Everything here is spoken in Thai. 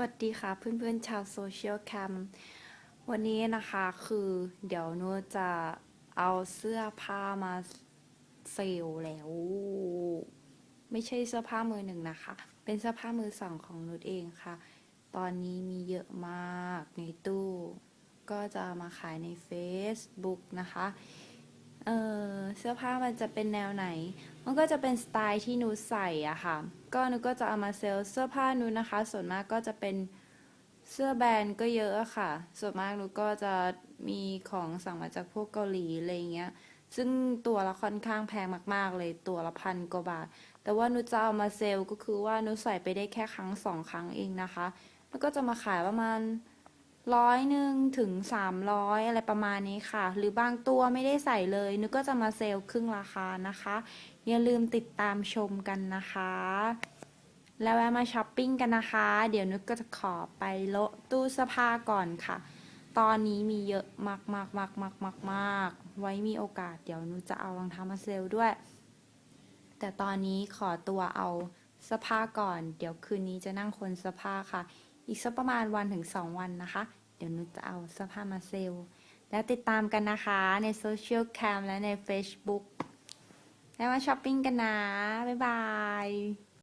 วัสดีค่ะเพื่อนๆชาวโซเชียลแคมวันนี้นะคะคือเดี๋ยวนุจะเอาเสื้อผ้ามาเซลล์แล้ว ไม่ใช่เสื้อผ้ามือหนึ่งนะคะ เป็นเสื้อผ้ามือสองของนุชเองค่ะ ตอนนี้มีเยอะมากในตู้ ก็จะมาขายใน Facebook นะคะ เออเสื้อผ้ามันจะเป็นแนวไหน มันก็จะเป็นสไตล์ที่นูใส่อะค่ะ ก็นูก็จะเอามาเซลล์เสื้อผ้านูนะคะ ส่วนมากก็จะเป็นเสื้อแบรนด์ก็เยอะอะค่ะ ส่วนมากนูก็จะมีของสั่งมาจากพวกเกาหลีอะไรเงี้ย ซึ่งตัวละค่อนข้างแพงมาก ๆ เลยตัวละพันกว่าบาท แต่ว่านูจะเอามาเซลล์ก็คือว่านูใส่ไปได้แค่ครั้งสองครั้งเองนะคะ แล้วก็จะมาขายประมาณ ร้อยหนึ่งถึงสามร้อยอะไรประมาณนี้ค่ะ หรือบางตัวไม่ได้ใส่เลย นึกก็จะมาเซลล์ครึ่งราคานะคะ อย่าลืมติดตามชมกันนะคะ แล้วแวะมาช้อปปิ้งกันนะคะ เดี๋ยวนึกก็จะขอไปโละตู้เสื้อผ้าก่อนค่ะ ตอนนี้มีเยอะมากมากมากมากมากมากไว้มีโอกาสเดี๋ยวนุจะเอารองเท้ามาเซลล์ด้วย แต่ตอนนี้ขอตัวเอาเสื้อผ้าก่อน เดี๋ยวคืนนี้จะนั่งคนเสื้อผ้าค่ะอีกสักประมาณวันถึงสองวันนะคะ เดี๋ยวนุชจะเอาเสื้อผ้ามาเซลล์แล้วติดตามกันนะคะในโซเชียลแคมและใน Facebook แล้วมาช้อปปิ้งกันนะ บ๊ายบาย